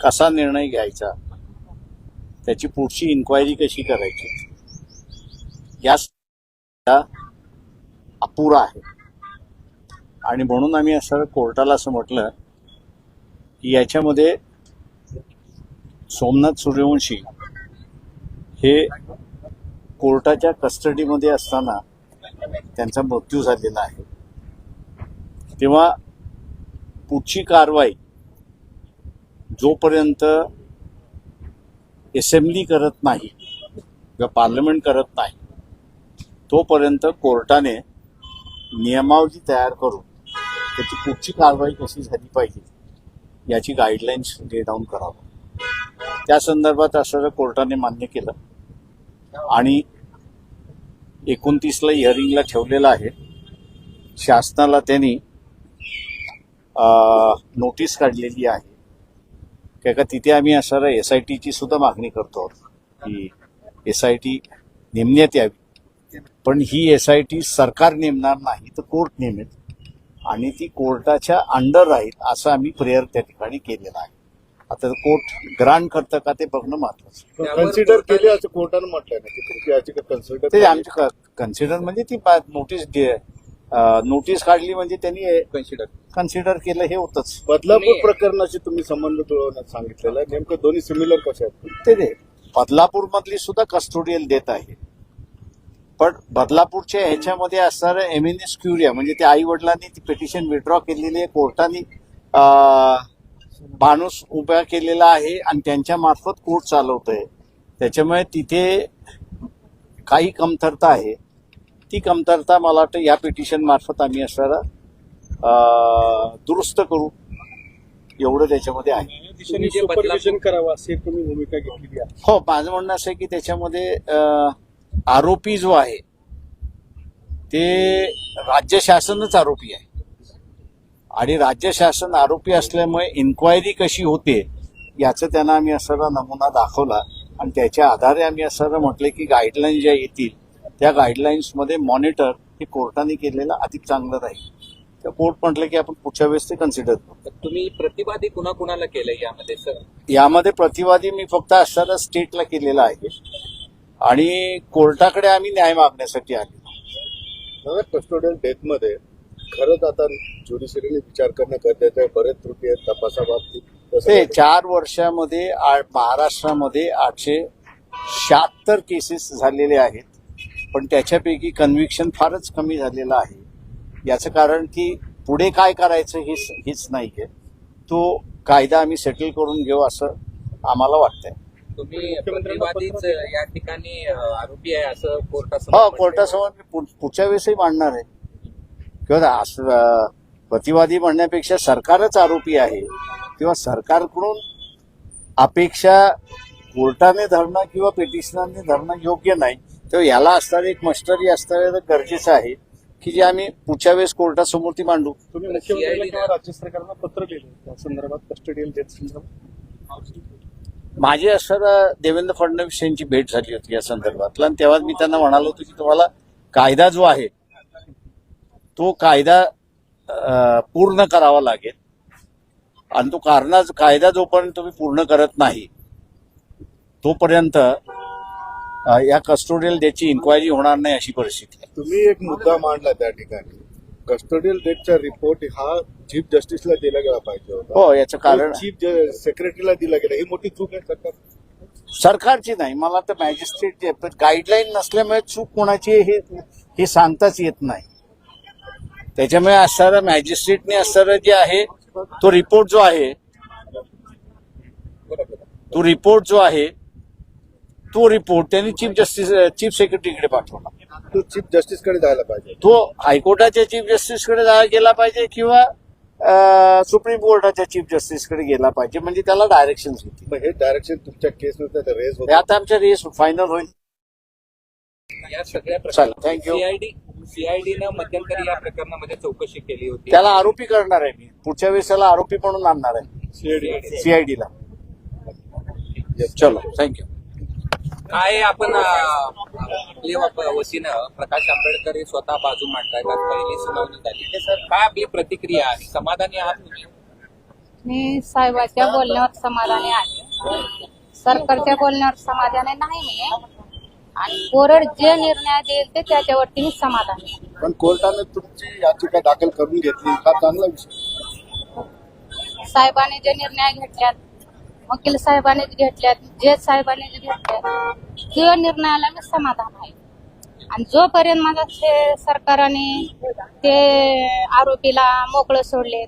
कसा निर्णय घ्यायचा? त्याची पुढची इन्क्वायरी कशी करायची? या अपुरा आहे. आणि म्हणून आम्ही असं कोर्टाला असं म्हटलं की याच्यामध्ये सोमनाथ सूर्यवंशी हे कोर्टाच्या कस्टडीमध्ये असताना त्यांचा मृत्यू झालेला आहे. तेव्हा पुढची कारवाई जोपर्यंत असेंब्ली करत नाही किंवा पार्लमेंट करत नाही तोपर्यंत कोर्टाने नियमावली तयार करून त्याची पुढची कारवाई कशी झाली पाहिजे याची गाईडलाईन्स डे डाऊन करावं. त्या संदर्भात असं कोर्टाने मान्य केलं. आणि एकोणतीसला हिअरिंगला ठेवलेलं आहे. शासनाला त्यांनी नोटीस काढलेली आहे. काय का तिथे आम्ही असं एस आय टीची सुद्धा मागणी करतो की एस आय टी नेमण्यात यावी. पण ही एस आय टी सरकार नेमणार नाही तर कोर्ट नेमेल. आणि ती कोर्टाच्या अंडर राहील असं आम्ही प्रेयर त्या ठिकाणी केलेलं आहे. आता कोर्ट ग्रांट करतं का ते बघणं महत्वाचं कन्सिडर केले असं कोर्टानं म्हटलंय ना की तुमची याचिका कन्सिडर ते आमचे कन्सिडर म्हणजे ती नोटीस नोटीस काढली म्हणजे त्यांनी कन्सिडर कन्सिडर केलं हे होतच. बदलापूर प्रकरणाशी तुम्ही संबंध जुळवण्यात सांगितलेलं आहे. नेमकं दोन्ही सिमिलर कसे आहेत? ते दे. बदलापूर मधली सुद्धा कस्टोडियल देत आहे. पण बदलापूरच्या ह्याच्यामध्ये असणारं एमिनिस क्युरिया म्हणजे त्या आई वडिलांनी ती पिटिशन विड्रॉ केलेली आहे. कोर्टाने माणूस उभा केलेला आहे आणि त्यांच्या मार्फत कोर्ट चालवतोय. त्याच्यामुळे तिथे काही कमतरता आहे. ती कमतरता मला वाटतं या पिटिशन मार्फत आम्ही असणारा अं, दुरुस्त करू. एवढं त्याच्यामध्ये आहे. दिशेने सुपरविजन करावं अशी तुम्ही भूमिका घेतलेली आहे. हो माझं म्हणणं असं आहे की त्याच्यामध्ये आरोपी जो आहे ते राज्य शासनच आरोपी आहे. आणि राज्य शासन आरोपी असल्यामुळे इन्क्वायरी कशी होते याचं त्यांना आम्ही असा नमुना दाखवला. आणि त्याच्या आधारे आम्ही असं म्हटलं की गाईडलाईन ज्या येतील त्या गाईडलाईन्समध्ये मॉनिटर हे कोर्टाने केलेलं अधिक चांगलं राहील. तर कोर्ट म्हटलं की आपण पुढच्या वेळेस ते कन्सिडर करू. तर तुम्ही प्रतिवादी कुणा कुणाला केलंय यामध्ये सर यामध्ये प्रतिवादी मी फक्त असणारा स्टेटला केलेला आहे. आणि कोर्टाकडे आम्ही न्याय मागण्यासाठी आले. कस्टोडियल डेथमध्ये खरंच आता ज्युडिशरीने विचार करणं गरजेचं आहे. बरेच त्रुटी आहेत तपासाबाबतीत. तसं ते चार वर्षामध्ये आ- महाराष्ट्रामध्ये आठशे शहात्तर केसेस झालेले आहेत. पण त्याच्यापैकी कन्व्हिक्शन फारच कमी झालेलं आहे. याचं कारण की पुढे काय करायचं हेच हेच नाही आहे तो कायदा आम्ही सेटल करून घेऊ असं आम्हाला वाटतंय. तुम्ही प्रतिवादीच या ठिकाणी आरोपी आहे असं कोर्टासमोर हो म्हटलंय. कोर्टासमोर मी पुढ- पुढच्या वेळेसही मांडणार आहे. किंवा असं, अं, प्रतिवादी म्हणण्यापेक्षा सरकारच आरोपी आहे किंवा सरकारकडून अपेक्षा कोर्टाने धरणं किंवा पिटिशनरने धरणं योग्य नाही तेव्हा याला असणारं एक मस्टरी असणं गरजेचं आहे. की जे आम्ही पुढच्या वेळेस कोर्टासमोर ती मांडू. तुम्ही मुख्यमंत्र्यांना किंवा राज्य सरकारला पत्र त्या संदर्भात कस्टडियल डेथ संदर्भात? माझी असं देवेंद्र फडणवीस यांची भेट झाली होती या संदर्भातला. आणि तेव्हा मी त्यांना म्हणालो होतो की तुम्हाला कायदा जो आहे तो कायदा पूर्ण करावा लागेल. आणि तो कारणा कायदा जोपर्यंत तुम्ही पूर्ण करत नाही तोपर्यंत या कस्टोडियल डेटची इन्क्वायरी होणार नाही अशी परिस्थिती आहे. तुम्ही एक मुद्दा मांडला त्या ठिकाणी. कस्टोडियल डेथचा रिपोर्ट हा चीफ जस्टिसला दिला गेला पाहिजे होता. हो याचं कारण चीफ सेक्रेटरीला दिला गेला. ही मोठी चूक आहे सरकार. सरकारची नाही मला तर मॅजिस्ट्रेटची गाईडलाईन नसल्यामुळे चूक कोणाची हे हे सांगताच येत नाही. त्याच्यामुळे असणारं मॅजिस्ट्रेटने असणारं जे आहे तो रिपोर्ट जो आहे तो रिपोर्ट जो आहे तो रिपोर्ट त्यांनी चीफ जस्टिस चीफ सेक्रेटरीकडे पाठवला. तो चीफ जस्टिसकडे जायला पाहिजे. तो हायकोर्टाच्या चीफ जस्टिसकडे जा- गेला पाहिजे किंवा सुप्रीम कोर्टाच्या चीफ जस्टिसकडे गेला पाहिजे म्हणजे त्याला डायरेक्शन होती. हे डायरेक्शन तुमच्या केसनुसार हे होत. आता आमच्या रेस फायनल होईल. या सगळ्या you. सीआयडी सीआयडीनं मध्यंतरी या प्रकरणामध्ये चौकशी केली होती. त्याला आरोपी करणार आहे मी. पुढच्या वेळेस त्याला आरोपी म्हणून आणणार आहे. सीआयडीला चलो थँक्यू काय आपण आपल्या व- वतीनं प्रकाश आंबेडकर हे स्वतः बाजू मांडतायत पहिली सुनावणी झाली. सर काय आपली प्रतिक्रिया आहे? समाधानी आहात तुम्ही? मी साहेबाच्या बोलण्यावर समाधानी आहे. सरकारच्या बोलण्यावर समाधानी नाही मी. आणि कोरड जे निर्णय देईल ते त्याच्यावरती मी समाधानी आहे. पण कोर्टाने तुमची याचिका दाखल करून घेतली. हा चांगला विषय. साहेबांनी जे निर्णय घेतल्यात वकील साहेबांनी घेतल्यात जे साहेबाने घेतल्यात त्या निर्णयाला मी समाधान आहे. आणि जोपर्यंत माझा सरकारने ते आरोपीला मोकळं सोडले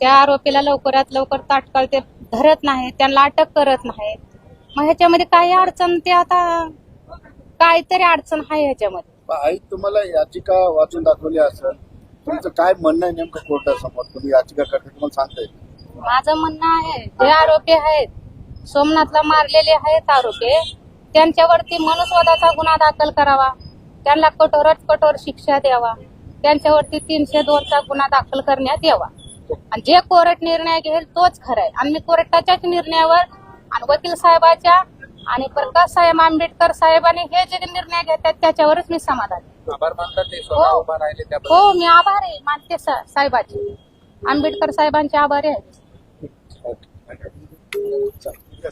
त्या आरोपीला लवकरात लवकर तात्काळ ते धरत नाही त्यांना अटक करत नाहीत मग ह्याच्यामध्ये काही अडचण ते आता काहीतरी अडचण आहे ह्याच्यामध्ये. आई तुम्हाला याचिका वाचून दाखवली असेल तुमचं काय म्हणणं आहे नेमकं कोर्टासमोर? तुम्ही याचिका करता तुम्हाला सांगता येईल माझं म्हणणं आहे जे आरोपी आहेत सोमनाथला मारलेले आहेत आरोपी त्यांच्यावरती मनुस्वदाचा गुन्हा दाखल करावा. त्यांना कठोरात कठोर शिक्षा द्यावा. त्यांच्यावरती तीनशे दोनचा गुन्हा दाखल करण्यात यावा. आणि जे कोर्ट निर्णय घेईल तोच खरा आहे. आणि मी कोर्टाच्याच निर्णयावर आणि वकील साहेबाच्या आणि प्रकाश साहेब आंबेडकर साहेबांनी हे जे निर्णय घेतात त्याच्यावरच मी समाधान हो. हो मी आभारी आहे मानते साहेबाचे. आंबेडकर साहेबांचे आभारी आहे